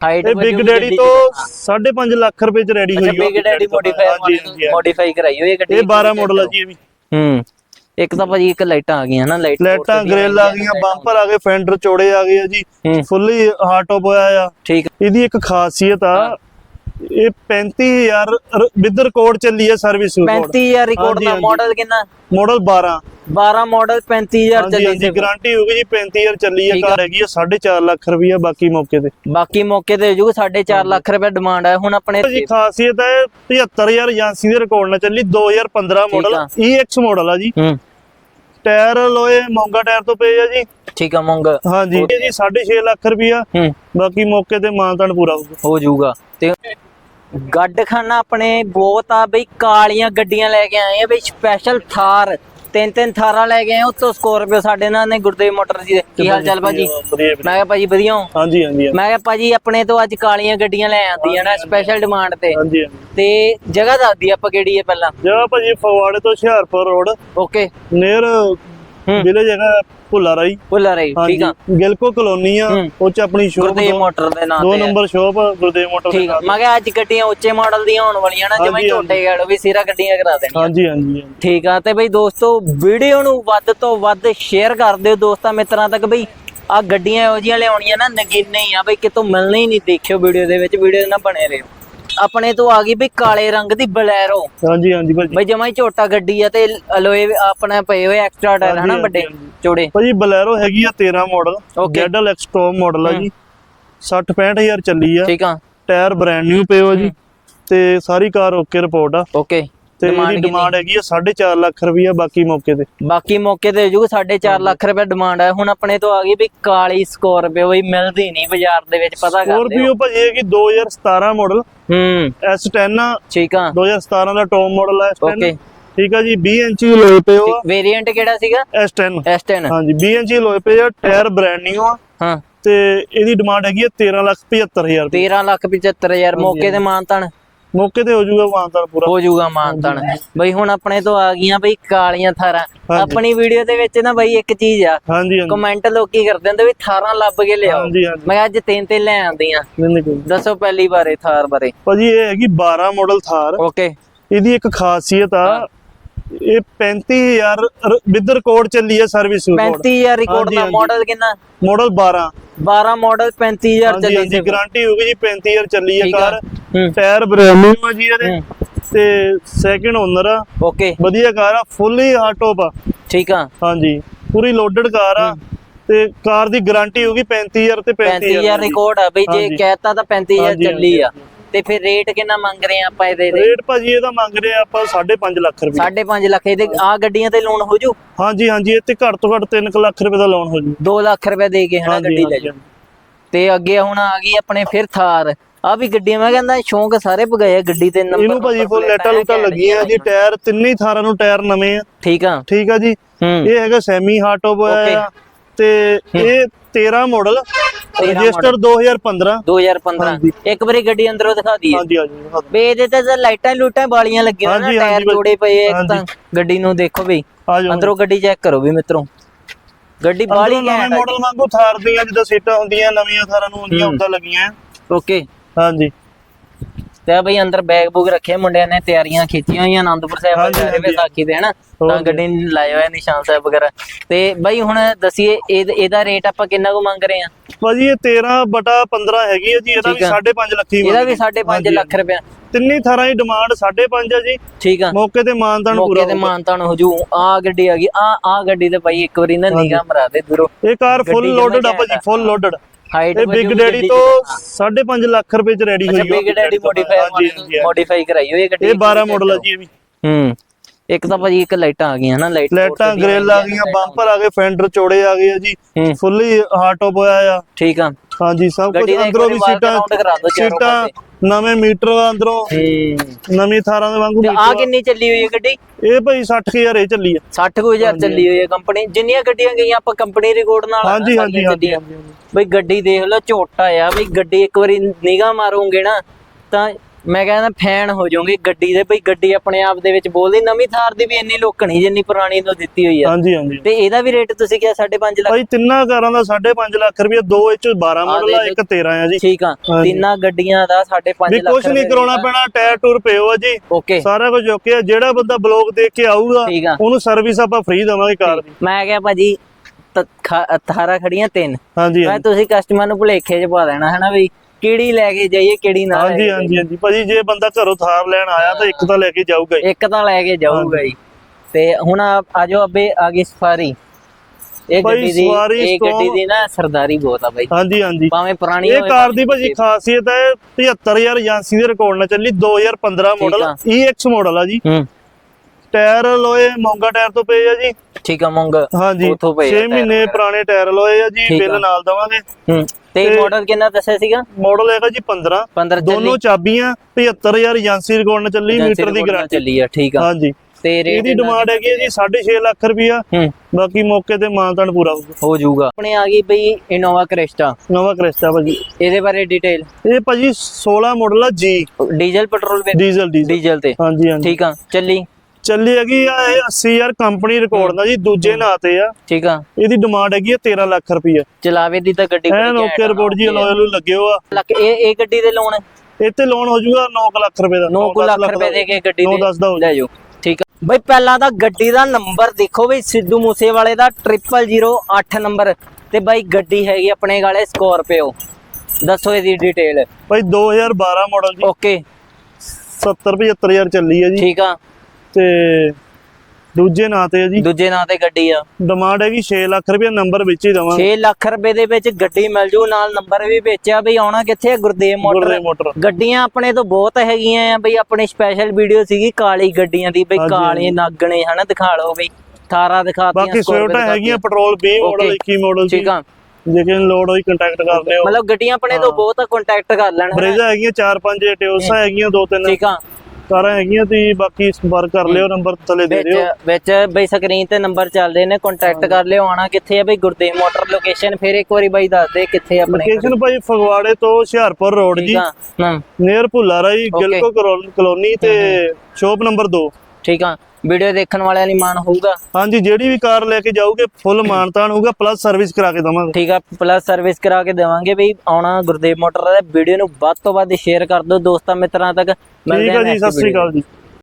Height ਇਹ big daddy ਤੋਂ 5.5 ਲੱਖ ਰੁਪਏ ਚ ਰੈਡੀ ਹੋਈ ਅੱਛਾ ਬਿਗ ਡੈਡੀ ਮੋਡੀਫਾਈ। ਮੋਡੀਫਾਈ ਕਰਾਈ ਹੋਈ ਹੈ ਗੱਡੀ ਇਹ 12 ਮਾਡਲ ਆ ਜੀ ਇਹ ਵੀ। ਹੂੰ ਇੱਕ ਤਾਂ ਭਾਜੀ ਇੱਕ ਲਾਈਟਾਂ ਆ ਗਈਆਂ ਨਾ ਲਾਈਟ ਲਾਈਟਾਂ ਗ੍ਰਿਲ ਆ ਗਈਆਂ ਬੰਪਰ ਆ ਗਏ ਫੈਂਡਰ ਚੌੜੇ ਆ ਗਏ ਆ ਜੀ। ਫੁੱਲੀ ਹਾਰਡ ਟੌਪ ਹੋਇਆ ਆ। ਠੀਕ। ਇਹਦੀ ਇੱਕ ਖਾਸੀਅਤ ਆ ਇਹ 35000 ਵਿਦ ਰਿਕਾਰਡ ਚੱਲੀ ਹੈ ਸਰਵਿਸ 35000 ਰਿਕਾਰਡ ਦਾ। ਮਾਡਲ ਕਿੰਨਾ? ਮਾਡਲ 12 12 ਮਾਡਲ 35000 ਹਾਂਜੀ ਚੱਲੀ ਸੀ ਗਾਰੰਟੀ ਹੋਊਗੀ ਜੀ 35000 ਚੱਲੀ ਠੀਕ ਕਾਰ ਹੈਗੀ ਆ 4.5 ਲੱਖ ਰੁਪਈਆ ਬਾਕੀ ਮੌਕੇ ਤੇ। ਬਾਕੀ ਮੌਕੇ ਤੇ ਹੋ ਜੂਗਾ 4.5 ਲੱਖ ਰੁਪਏ ਡਿਮਾਂਡ ਹੈ ਹੁਣ ਆਪਣੇ ਜੀ ਖਾਸੀਅਤ ਹੈ 75000 ਏਜੰਸੀ ਦੇ ਰਿਕਾਰਡ ਨਾਲ ਚੱਲੀ 2015 ਮਾਡਲ ਆ। EX ਮਾਡਲ ਆ ਜੀ। ਹੂੰ। ਟਾਇਰ ਲੋਏ ਮੌਂਗਾ ਟਾਇਰ ਤੋਂ ਪਏ ਆ ਜੀ। ਠੀਕ ਆ ਮੰਗ। ਹਾਂਜੀ ਜੀ 6.5 ਲੱਖ ਰੁਪਈਆ। ਹੂੰ। ਬਾਕੀ ਮੌਕੇ ਤੇ ਮਾਨਤਾਨ ਪੂਰਾ ਹੋ ਜਾਊਗਾ ਤੇ ਗੱਡ ਖਾਨਾ ਆਪਣੇ ਬਹੁਤ ਆ ਬਈ ਕਾਲੀਆਂ ਗੱਡੀਆਂ ਲੈ ਕੇ ਆਏ ਆ ਬਈ ਸਪੈਸ਼ਲ ਥਾਰ। ਤਿੰਨ ਤਿੰਨ ਥਾਰਾਂ ਲੈ ਕੇ ਆਏ ਉੱਤੋਂ ਸਕੋਰਪੀਓ ਸਾਡੇ ਨਾਲ ਨੇ ਗੁਰਦੇਵ ਮੋਟਰ ਜੀ ਦੇ। ਕੀ ਹਾਲ ਚਾਲ ਭਾਜੀ? ਵਧੀਆ। ਮੈਂ ਕਿਹਾ ਭਾਜੀ ਵਧੀਆ ਹੋ? ਹਾਂਜੀ ਹਾਂਜੀ ਮੈਂ ਕਿਹਾ ਭਾਜੀ ਆਪਣੇ ਤੋਂ ਅੱਜ ਕਾਲੀਆਂ ਗੱਡੀਆਂ ਲੈ ਆਂਦੀਆਂ ਨਾ ਸਪੈਸ਼ਲ ਡਿਮਾਂਡ ਤੇ। ਹਾਂਜੀ ਹਾਂਜੀ। ਤੇ ਜਗ੍ਹਾ ਦੱਸਦੀ ਆਪਾਂ ਕਿਹੜੀ ਹੈ ਪਹਿਲਾਂ? ਜਗ੍ਹਾ ਭਾਜੀ ਫਗਵਾੜੇ ਤੋਂ Hoshiarpur road okay near village ਹੈਗਾ ਭੁੱਲਾ ਰਾਈ। ਭੁੱਲਾ ਰਹੀ ਠੀਕ ਆ। ਗਿਲਕੋ ਕਲੋਨੀ ਆ। ਉਹ ਚ ਆਪਣੀ ਸ਼ੋਪ ਗੁਰਦੇਵ ਮੋਟਰ ਦੇ ਨਾਂ ਤੇ ਆ। ਨੰਬਰ ਸ਼ੋਪ ਗੁਰਦੇਵ ਮੋਟਰ ਠੀਕ ਆ। ਮੈਂ ਕਿਹਾ ਅੱਜ ਗੱਡੀਆਂ ਉੱਚੇ ਮਾਡਲ ਦੀਆਂ ਹੋਣ ਵਾਲੀਆਂ ਨਾ ਜਿਵੇਂ ਝੋਟੇ ਗਾੜੋ ਵੀ ਸਿਰਾ ਗੱਡੀਆਂ ਕਰਾ ਦੇਣੀਆਂ। ਹਾਂਜੀ ਹਾਂਜੀ। ਠੀਕ ਆ ਤੇ ਬਈ ਦੋਸਤੋ ਵੀਡੀਓ ਨੂੰ ਵੱਧ ਤੋਂ ਵੱਧ ਸ਼ੇਅਰ ਕਰ ਦਿਓ ਦੋਸਤਾਂ ਮਿੱਤਰਾਂ ਤੱਕ। ਬਈ ਆ ਗੱਡੀਆਂ ਇਹੋ ਜਿਹੀਆਂ ਲਿਆਉਣੀਆਂ ਨਾ ਨਗੀਨੇ ਹੀ ਆ। ਬਈ ਕਿਤੋਂ ਮਿਲਣੇ ਹੀ ਨਹੀਂ ਦੇਖਿਓ ਵੀਡੀਓ ਦੇ ਵਿੱਚ ਵੀਡੀਓ ਨਾਲ ਬਣੇ ਰਹੋ। ਆਪਣੇ ਤੋਂ ਆ ਗਈ ਬਈ ਕਾਲੇ ਰੰਗ ਦੀ ਬਲੈਰੋ। ਹਾਂਜੀ ਹਾਂਜੀ ਭਾਜੀ। ਬਈ ਜਮਾਂ ਹੀ ਝੋਟਾ ਗੱਡੀ ਆ ਤੇ ਅਲੋਏ ਆਪਣਾ ਪਏ ਹੋਏ ਐਕਸਟਰਾ ਟਾਇਰ ਹਨਾ ਵੱਡੇ। ਹਾਂਜੀ। ਚੌੜੇ ਭਾਜੀ ਬਲੈਰੋ ਹੈਗੀ ਆ 13 ਮਾਡਲ. ਗੈਡਲ ਐਕਸ ਟੌਪ ਮਾਡਲ ਆ ਜੀ। 60 65000 ਚੱਲੀ ਆ। ਠੀਕ ਆ। ਟਾਇਰ ਬ੍ਰਾਂਡ ਨਿਊ ਪਏ ਹੋ ਜੀ। ਤੇ ਸਾਰੀ ਕਾਰ ਓਕੇ ਰਿਪੋਰਟ ਆ। ਓਕੇ ਤੇ ਇਹਦੀ? ਡਿਮਾਂਡ ਹੈਗੀ ਆ 4.5 ਲੱਖ ਰੁਪਈਆ ਬਾਕੀ ਮੌਕੇ ਤੇ। ਬਾਕੀ ਮੌਕੇ ਤੇ ਜੂਗਾ 4.5 ਲੱਖ ਰੁਪਏ ਡਿਮਾਂਡ ਹੈ ਹੁਣ ਆਪਣੇ ਤੋਂ ਆ ਗਈ ਵੀ ਕਾਲੀ ਸਕੋਰਪੀਓ ਬਈ ਮਿਲਦੀ ਨਹੀਂ ਬਾਜ਼ਾਰ ਦੇ ਵਿੱਚ ਪਤਾ ਕਰਦੇ ਸਕੋਰਪੀਓ ਭਾਜੀ ਹੈਗੀ 2017 ਮਾਡਲ ਹੂੰ। S10 ਆ। ਠੀਕ ਆ। 2017 ਦਾ ਟੌਪ ਮਾਡਲ ਹੈ S10 ਓਕੇ ਠੀਕ ਆ ਜੀ 20 ਇੰਚੀ ਲੋਏ ਪਏ ਹੋ ਵੇਰੀਐਂਟ ਕਿਹੜਾ ਸੀਗਾ? S10 S10 ਹਾਂਜੀ 20 ਇੰਚੀ ਲੋਏ ਪਏ ਆ ਟਾਇਰ ਬ੍ਰਾਂਡ ਨਿਊ ਆ। ਹਾਂ। ਤੇ ਇਹਦੀ ਡਿਮਾਂਡ ਹੈਗੀ ਆ 13 ਲੱਖ 75000 ਰੁਪਏ। 13 ਲੱਖ 75000 ਮੌਕੇ ਤੇ ਮਾਨਤਨ? ਮੌਕੇ ਤੇ ਹੋ ਜਾਊਗਾ ਮਾਨਤਾਨ ਪੂਰਾ। ਹੋ ਜਾਊਗਾ ਮਾਨਤਨ। ਬਈ ਹੁਣ ਆਪਣੇ ਤੋਂ ਆ ਗਈਆਂ ਬਈ ਕਾਲੀਆਂ ਥਾਰਾਂ। ਆਪਣੀ ਵੀਡੀਓ ਦੇ ਵਿੱਚ ਨਾ ਬਈ ਇੱਕ ਚੀਜ਼ ਆ। ਕਮੈਂਟ ਲੋਕੀ ਕਰਦੇ ਹੁੰਦੇ ਵੀ ਥਾਰਾਂ ਲੱਭ ਕੇ ਲਿਆਓ। ਮੈਂ ਅੱਜ ਤਿੰਨ ਤੇ ਲੈ ਆਂਦੀਆਂ ਨਹੀਂ, ਕੋਈ। ਦੱਸੋ ਪਹਿਲੀ ਵਾਰੇ ਥਾਰ ਬਾਰੇ। ਭਾਜੀ ਇਹ ਹੈਗੀ 12 ਮਾਡਲ ਥਾਰ। ਓਕੇ ਇਹਦੀ ਇੱਕ ਖਾਸੀਅਤ ਆ ਇਹ 35000 ਵਿਦ ਰਿਕਾਰਡ ਚੱਲੀ ਹੈ ਸਰਵਿਸ 35000 ਰਿਕਾਰਡ ਦਾ। ਮਾਡਲ ਕਿੰਨਾ? ਮਾਡਲ 12 12 ਮਾਡਲ 35000 ਹਾਂਜੀ ਚੱਲੀ ਹਾਂਜੀ ਗਾਰੰਟੀ ਹੋਊਗੀ ਜੀ 35000 ਚੱਲੀ ਹੈ। ਕਾਰ। ਟਾਇਰ ਨਿਊ ਆ ਜੀ ਇਹਦੇ। ਤੇ ਸੈਕਿੰਡ ਓਨਰ ਆ। ਓਕੇ। ਵਧੀਆ ਕਾਰ ਆ ਫੁੱਲੀ ਆਟੋਪ ਆ। ਠੀਕ ਆ। ਹਾਂਜੀ ਪੂਰੀ ਲੋਡਡ ਕਾਰ ਆ। ਤੇ ਕਾਰ ਦੀ ਗਾਰੰਟੀ ਹੋਊਗੀ 35000 ਤੇ 35000 35000 ਰਿਕਾਰਡ ਆ। ਬਈ ਜੇ। ਕਹਿਤਾ ਤਾਂ 35000 ਹਾਂਜੀ, ਚੱਲੀ ਆ। ਤੇ ਫਿਰ ਰੇਟ ਕਿੰਨਾ ਮੰਗ ਰਹੇ ਆ ਆਪਾਂ ਇਹਦੇ ਦੇ ਰੇਟ ਭਾਜੀ ਇਹਦਾ ਮੰਗ ਰਹੇ ਆ ਆਪਾਂ 5.5 ਲੱਖ ਰੁਪਏ। 5.5 ਲੱਖ ਇਹਦੇ ਆ ਗੱਡੀਆਂ ਤੇ ਲੋਨ ਹੋ ਜੂ? ਹਾਂਜੀ ਹਾਂਜੀ ਇਹ ਤੇ ਘੱਟ ਤੋਂ ਘੱਟ 3 ਲੱਖ ਰੁਪਏ ਦਾ ਲੋਨ ਹੋ ਜੂ। 2 ਲੱਖ ਰੁਪਏ ਦੇ ਕੇ ਹਨਾ ਗੱਡੀ ਲੈ ਜਾਓ ਤੇ ਅੱਗੇ ਹੁਣ ਆ ਗਈ ਆਪਣੇ ਫਿਰ ਥਾਰ। ਆ ਵੀ ਗੱਡੀਆਂ ਮੈਂ ਕਹਿੰਦਾ ਸ਼ੌਂਕ ਸਾਰੇ ਪਗਾਏ ਗੱਡੀ ਤੇ ਨੰਬਰ ਇਹਨੂੰ ਭਾਜੀ ਫੁੱਲ ਲੈਟਾ ਲੂਟਾ ਲੱਗੀਆਂ ਜੀ ਟਾਇਰ ਤਿੰਨੇ ਥਾਰਾਂ ਨੂੰ ਟਾਇਰ ਨਵੇਂ ਆ। ਠੀਕ ਆ। ਠੀਕ ਆ ਜੀ। ਇਹ ਹੈਗਾ ਸੈਮੀ ਹਾਰਟੋਪ ਹੋਇਆ ਆ ਤੇ ਇਹ 13 ਮਾਡਲ ਰਜਿਸਟਰ 2015 2015 ਇੱਕ ਵਾਰੀ ਗੱਡੀ ਅੰਦਰੋਂ ਦਿਖਾ ਦਈਏ। ਹਾਂਜੀ ਹਾਂਜੀ ਬੇ ਇਹਦੇ ਤੇ ਤਾਂ ਲਾਈਟਾਂ ਲੂਟਾਂ ਵਾਲੀਆਂ ਲੱਗੀਆਂ ਨਾ ਟਾਇਰ ਜੋੜੇ ਪਏ ਇੱਕ ਤਾਂ। ਗੱਡੀ ਨੂੰ ਦੇਖੋ ਬਈ। ਅੰਦਰੋਂ ਗੱਡੀ ਚੈੱਕ ਕਰੋ ਵੀ ਮਿੱਤਰੋ। ਗੱਡੀ ਘੈਂਟ ਆ ਮਾਡਲ ਵਾਂਗੂ ਥਾਰ ਦੀਆਂ ਜਿੱਦਾਂ ਸੀਟਾਂ ਹੁੰਦੀਆਂ ਨਵੀਆਂ ਥਾਰਾਂ ਨੂੰ ਹੁੰਦੀਆਂ ਉਦਾਂ ਲੱਗੀਆਂ। ਓਕੇ। ਹਾਂਜੀ। ਤੇ ਬਈ ਅੰਦਰ ਬੈਗ ਬੁੱਕ ਰੱਖੇ ਮੁੰਡਿਆਂ ਨੇ ਤਿਆਰੀਆਂ ਖਿੱਚੀਆਂ ਹੋਈਆਂ ਆਨੰਦਪੁਰ ਸਾਹਿਬ ਹਾਂਜੀ, ਰਹੇ ਹਾਂਜੀ। ਵਿਸਾਖੀ ਦੇ ਹਨਾ? ਤਾਂ ਗੱਡੀ ਨੂੰ ਲਾਇਆ ਹੋਇਆ ਨਿਸ਼ਾਨ ਸਾਹਿਬ ਵਗੈਰਾ। ਤੇ ਬਈ ਹੁਣ ਦਸੀਏ ਇਹ- ਇਹਦਾ ਰੇਟ ਆਪਾਂ ਕਿੰਨਾ ਕੁ ਮੰਗ ਰਹੇ ਆ ਭਾਜੀ ਇਹ 13 ਬਟਾ 15 ਹੈਗੀ ਹੈ ਜੀ ਇਹਦਾ ਵੀ ਠੀਕ ਆ। 5.5 ਲੱਖ ਹੀ ਇਹਦਾ ਵੀ ਮੰਗਦੇ। 5.5 ਹਾਂਜੀ, ਲੱਖ ਰੁਪਇਆ। ਤਿੰਨੀ ਥਾਰਾਂ ਦੀ ਡਿਮਾਂਡ 5.5 ਹੈ ਜੀ। ਠੀਕ ਆ। ਮੌਕੇ ਤੇ ਮਾਨਤਾਨ ਪੂਰਾ ਮੌਕੇ ਤੇ ਮਾਨਤਾਨ ਹੋ ਜੂ। ਆ ਗੱਡੀ ਆ ਗਈ। ਆ ਆ ਗੱਡੀ ਤੇ ਭਾਈ ਇੱਕ ਵਾਰੀ ਨਾ ਨਿਗਾਹ ਮਰਾ ਦੇ ਦੂਰੋਂ। ਇਹ ਕਾਰ ਫੁੱਲ ਗੱਡੀ ਲੋਡਡ ਆ ਭਾਜੀ ਫੁੱਲ ਲੋਡਡ ਹਾਈਟ ਇਹ ਬਿਗ ਡੈਡੀ ਤੋਂ 5.5 ਲੱਖ ਰੁਪਏ ਚ ਰੈਡੀ ਹੋਈ ਬਿਗ ਡੈਡੀ ਮੋਡੀਫਾਈ। ਮੋਡੀਫਾਈ ਕਰਾਈ ਹੋਈ ਹੈ ਗੱਡੀ ਇਹ 12 ਮਾਡਲ ਆ ਜੀ ਇਹ ਵੀ। ਹੂੰ ਇੱਕ ਤਾਂ ਭਾਜੀ ਇੱਕ ਲਾਈਟਾਂ ਆ ਗਈਆਂ ਨਾ ਲਾਈਟ ਲਾਈਟਾਂ ਗ੍ਰਿਲ ਆ ਗਈਆਂ ਬੰਪਰ ਆ ਗਏ ਫੈਂਡਰ ਚੌੜੇ ਆ ਗਏ ਆ ਜੀ। ਫੁੱਲੀ ਹਾਰਡ ਟੌਪ ਹੋਇਆ ਆ। ਠੀਕ ਆ। ਹਾਂਜੀ ਸਭ ਕੁਝ ਅੰਦਰੋਂ ਵੀ ਸੀਟਾਂ ਸੀਟਾਂ ਨਵੇਂ ਮੀਟਰ ਅੰਦਰੋਂ ਹੂੰ ਨਵੀਂ ਥਾਰਾਂ ਦੇ ਵਾਂਗੂ ਆ। ਕਿੰਨੀ ਚੱਲੀ ਹੋਈ ਹੈ ਗੱਡੀ? ਇਹ ਭਾਈ 60000 ਇਹ ਚੱਲੀ ਆ। 60000 ਚੱਲੀ ਹੋਈ ਹੈ ਕੰਪਨੀ। ਜਿੰਨੀਆਂ ਗੱਡੀਆਂ ਗਈਆਂ ਆਪਾਂ ਕੰਪਨੀ ਰਿਕਾਰਡ ਨਾਲ ਹਾਂਜੀ ਹਾਂਜੀ ਹਾਂਜੀ। ਬਈ ਗੱਡੀ ਦੇਖ ਲਓ ਝੋਟਾ ਆ। ਬਈ ਗੱਡੀ ਇੱਕ ਵਾਰੀ ਨਿਗਾਹ ਮਾਰੋਗੇ ਨਾ ਤਾਂ ਮੈਂ ਕਹਿੰਦਾ ਫੈਨ ਹੋ ਜਾਓਗੇ ਗੱਡੀ ਦੇ ਬਈ ਗੱਡੀ ਆਪਣੇ ਆਪ ਦੇ ਵਿੱਚ ਬੋਲਦੀ ਨਵੀਂ ਥਾਰ ਦੀ ਵੀ ਇੰਨੀ ਲੋਕਣੀ ਜਿੰਨੀ ਪੁਰਾਣੀ ਤੋਂ ਦਿੱਤੀ ਹੋਈ ਆ। ਹਾਂਜੀ ਹਾਂਜੀ। ਤੇ ਇਹਦਾ ਵੀ ਰੇਟ ਤੁਸੀਂ ਕਿਹਾ 5.5 ਲੱਖ। ਭਾਈ ਤਿੰਨਾਂ ਕਾਰਾਂ ਦਾ 5.5 ਲੱਖ ਰੁਪਏ ਦੋ ਇਹ ਚ 12 ਮਾਡਲ ਆ ਇੱਕ 13 ਆ ਜੀ। ਠੀਕ ਆ। ਤਿੰਨਾਂ ਗੱਡੀਆਂ ਦਾ 5.5 ਵੀ ਲੱਖ ਕੁਝ ਨਹੀਂ ਕਰਾਉਣਾ ਪੈਣਾ ਟਾਇਰ ਟੂਰ ਪਿਓ ਆ ਜੀ। ਓਕੇ। ਸਾਰਾ ਕੁਝ ਓਕੇ ਆ ਜਿਹੜਾ ਬੰਦਾ ਬਲੌਗ ਦੇਖ ਕੇ ਆਊਗਾ ਉਹਨੂੰ ਸਰਵਿਸ ਆਪਾਂ ਫ੍ਰੀ ਦੇਵਾਂਗੇ ਕਾਰ ਦੀ। ਮੈਂ ਕਿਹਾ ਭਾਜੀ ਤ- ਖ- ਥਾਰਾਂ ਖੜੀਆਂ ਤਿੰਨ। ਹਾਂਜੀ ਮੈਂ ਤੁਸੀਂ ਕਸਟਮਰ ਨੂੰ ਭੁਲੇਖੇ 'ਚ ਪਾ ਦੇਣਾ ਹਨਾ ਵੀ ਕਿਹੜੀ ਲੈ ਕੇ ਜਾਈਏ ਕਿਹੜੀ ਨਾ ਲੈ ਹਾਂਜੀ ਕੇ ਹਾਂਜੀ ਹਾਂਜੀ। ਭਾਜੀ ਜੇ ਬੰਦਾ ਘਰੋਂ ਥਾਰ ਲੈਣ ਆਇਆ ਤਾਂ ਇੱਕ ਤਾਂ ਲੈ ਕੇ ਜਾਊਗਾ ਹੀ। ਇੱਕ ਤਾਂ ਲੈ ਕੇ ਜਾਊਗਾ ਜੀ ਤੇ ਹੁਣ ਆ ਆਜੋ ਅੱਬੇ ਆ ਗਈ ਸਫਾਰੀ। ਇਹ ਗੱਡੀ ਦੀ ਸਵਾਰੀ ਇਹ ਗੱਡੀ ਦੀ ਨਾ ਸਰਦਾਰੀ ਬਹੁਤ ਆ ਬਾਈ। ਹਾਂਜੀ ਹਾਂਜੀ। ਭਾਵੇਂ ਪੁਰਾਣੀ ਇਹ ਹੋਵੇ ਕਾਰ ਦੀ ਭਾਜੀ ਖਾਸੀਅਤ ਹੈ 75000 ਏਜੰਸੀ ਦੇ ਰਿਕਾਰਡ ਨਾਲ ਚੱਲੀ 2015 ਮਾਡਲ। EX ਮਾਡਲ ਆ। ਜੀ। ਹੂੰ। ਟਾਇਰ ਲੋਏ ਮੌਂਗਾ ਟਾਇਰ ਤੋਂ ਪਏ ਆ ਜੀ। ਠੀਕ ਆ ਮੰਗ ਹਾਂਜੀ ਉੱਥੋਂ ਪਏ ਆ 6 ਮਹੀਨੇ ਪੁਰਾਣੇ ਟਾਇਰ ਲੋਏ ਆ ਜੀ ਬਿੱਲ। ਨਾਲ ਦਵਾਂਗੇ। ਹੂੰ ਤੇ ਮਾਡਲ ਕਿੰਨਾ ਦੱਸਿਆ ਸੀਗਾ? ਮਾਡਲ ਹੈਗਾ ਜੀ 15 15 ਦੋਨੋਂ ਚਾਬੀਆਂ 75000 ਏਜੰਸੀ ਰਿਕਾਰਡ ਨਾਲ ਚੱਲੀ ਮੀਟਰ ਦੀ ਗਾਰੰਟੀ ਚੱਲੀ ਆ ਠੀਕ ਆ। ਹਾਂਜੀ। ਤੇ ਰੇਟ ਇਹਦੀ ਡਿਮਾਂਡ ਹੈਗੀ ਜੀ 6.5 ਲੱਖ ਰੁਪਇਆ ਹੂੰ। ਬਾਕੀ ਮੌਕੇ ਤੇ ਮਾਨਤਾਨ ਪੂਰਾ ਹੋ ਜਾਊਗਾ। ਆਪਣੇ ਆ ਗਈ ਬਈ ਇਨੋਵਾ ਕ੍ਰਿਸਟਾ ਨਵਾਂ ਕ੍ਰਿਸਟਾ ਭਾਜੀ ਇਹਦੇ ਬਾਰੇ ਡਿਟੇਲ ਇਹ ਭਾਜੀ 16 ਮਾਡਲ ਆ ਜੀ। ਡੀਜ਼ਲ ਪੈਟਰੋਲ ਵਿੱਚ ਡੀਜ਼ਲ ਡੀਜ਼ਲ। ਡੀਜ਼ਲ ਤੇ। ਹਾਂਜੀ ਹਾਂਜੀ। ਠੀਕ ਆ ਚੱਲੀ। ਚੱਲੀ ਹੈਗੀ ਆ ਇਹ 80000 ਕੰਪਨੀ ਰਿਕਾਰਡ ਦਾ ਜੀ ਦੂਜੇ ਨਾਂ ਤੇ ਆ। ਠੀਕ ਆ। ਇਹਦੀ ਡਿਮਾਂਡ ਹੈਗੀ ਹੈ 13 ਲੱਖ ਰੁਪਇਆ ਚਲਾਵੇ ਦੀ ਤਾਂ ਗੱਡੀ ਐਨ ਓਕੇ ਰਿਪੋਰਟ ਜੀ ਅਲੋਇਲ ਲੱਗੇ ਹੋ ਆ। ਲੱਖ ਇਹ ਇਹ ਗੱਡੀ ਦੇ ਲੋਨ ਇੱਥੇ ਲੋਨ ਹੋ ਜਾਊਗਾ 9 ਲੱਖ ਰੁਪਏ ਦਾ 9 9 ਲੱਖ ਰੁਪਏ ਦੇ ਕੇ ਗੱਡੀ 9 ਦੇ 10 ਦਾ ਲੈ ਜਾਓ। ਠੀਕ ਆ। ਬਈ ਪਹਿਲਾਂ ਤਾਂ ਗੱਡੀ ਦਾ ਨੰਬਰ ਦੇਖੋ ਬਈ ਸਿੱਧੂ ਮੂਸੇਵਾਲੇ ਦਾ 0008 ਨੰਬਰ ਤੇ ਬਾਈ ਗੱਡੀ ਹੈਗੀ ਆਪਣੇ ਗਾਲੇ ਸਕੋਰਪੀਓ ਦੱਸੋ ਇਹਦੀ ਡਿਟੇਲ ਭਾਈ 2012 ਮਾਡਲ ਜੀ। ਓਕੇ। 70 75000 ਚੱਲੀ ਹੈ ਜੀ। ਠੀਕ ਆ। ਤੇ ਦੂਜੇ ਨਾਂ ਤੇ ਹੈ ਜੀ। ਦੂਜੇ ਨਾਂ ਤੇ ਗੱਡੀ ਆ। ਡਿਮਾਂਡ ਹੈਗੀ 6 ਲੱਖ ਰੁਪਏ ਨੰਬਰ ਵਿੱਚ ਹੀ ਦਵਾਂਗੇ। 6 ਲੱਖ ਰੁਪਏ ਦੇ ਵਿੱਚ ਗੱਡੀ ਮਿਲ ਜੂ ਨਾਲ ਨੰਬਰ ਵੀ ਵੇਚਿਆ ਬਈ ਆਉਣਾ ਕਿੱਥੇ ਆ ਗੁਰਦੇਵ ਮੋਟਰ। ਗੱਡੀਆਂ ਆਪਣੇ ਤੋਂ ਬਹੁਤ ਹੈਗੀਆਂ ਆ ਬਈ ਆਪਣੀ ਸਪੈਸ਼ਲ ਵੀਡੀਓ ਸੀਗੀ ਕਾਲੀ ਗੱਡੀਆਂ ਦੀ ਬਈ ਕਾਲੀ ਨਾਗਣੇ ਹਨਾ ਦਿਖਾ ਲਓ ਬਈ 18 ਦਿਖਾਤੀਆਂ ਬਾਕੀ ਦਿਖਾਤੀਆਂ। ਹੈਗੀਆਂ ਪੈਟਰੋਲ 20 ਮਾਡਲ Okay. 21 ਮਾਡਲ ਠੀਕ ਆ। ਜੇ ਕਿਸੇ ਲੋੜ ਹੋਈ ਕੰਟੈਕਟ ਕਰ ਲਿਓ। ਮਤਲਬ ਗੱਡੀਆਂ ਆਪਣੇ ਤੋਂ ਬਹੁਤ ਕੰਟੈਕਟ ਕਰ ਲੈਣ। ਬਰੇਜ਼ਾ ਹੈਗੀਆਂ 4-5 ਟਿਓਸਾ ਹੈਗੀਆਂ ਦੋ ਤਿੰਨ। ਠੀਕ ਆ। ਕਾਰਾਂ ਹੈਗੀਆਂ ਤੇ ਬਾਕੀ ਸੰਪਰਕ ਕਰ ਲਿਓ ਨੰਬਰ ਥੱਲੇ ਦੇ ਦਿਓ। ਵਿੱਚ ਬਈ ਸਕਰੀਨ ਤੇ ਨੰਬਰ ਚੱਲਦੇ ਨੇ ਕੰਟੈਕਟ ਕਰ ਲਿਓ ਆਣਾ ਕਿੱਥੇ ਆ ਬਈ ਗੁਰਦੇਵ ਮੋਟਰ ਲੋਕੇਸ਼ਨ ਫਿਰ ਇੱਕ ਵਾਰੀ ਬਾਈ ਦੱਸ ਦੇ ਕਿੱਥੇ ਆਪਣੇ ਲੋਕੇਸ਼ਨ ਭਾਈ ਫਗਵਾੜੇ ਤੋਂ ਹੁਸ਼ਿਆਰਪੁਰ ਰੋਡ ਜੀ। Near Bhulla Rai Okay. Gillco colony ਤੇ ਸ਼ੋਪ ਨੰਬਰ 2 ਠੀਕ ਆ? ਵੀਡੀਓ ਦੇਖਣ ਵਾਲਿਆਂ ਲਈ ਮਾਨ ਹੋਊਗਾ। ਹਾਂਜੀ ਜਿਹੜੀ ਵੀ ਕਾਰ ਲੈ ਕੇ ਜਾਓਗੇ ਫੁੱਲ ਮਾਨਤਾਨ ਹੋਊਗਾ ਪਲੱਸ ਸਰਵਿਸ ਕਰਾ ਕੇ ਦਵਾਂਗੇ। ਠੀਕ ਆ? ਪਲੱਸ ਸਰਵਿਸ ਕਰਾ ਕੇ ਦੇਵਾਂਗੇ ਬਈ ਆਉਣਾ ਗੁਰਦੇਵ ਮੋਟਰ ਦੇ ਵੀਡੀਓ ਨੂੰ ਵੱਧ ਤੋਂ ਵੱਧ ਸ਼ੇਅਰ ਕਰ ਦਿਓ। ਦੋਸਤਾਂ ਮਿੱਤਰਾਂ ਤੱਕ ਮਿਲਦੇ ਠੀਕ ਆ ਜੀ ਸਤਿ ਸ੍ਰੀ ਅਕਾਲ ਜੀ।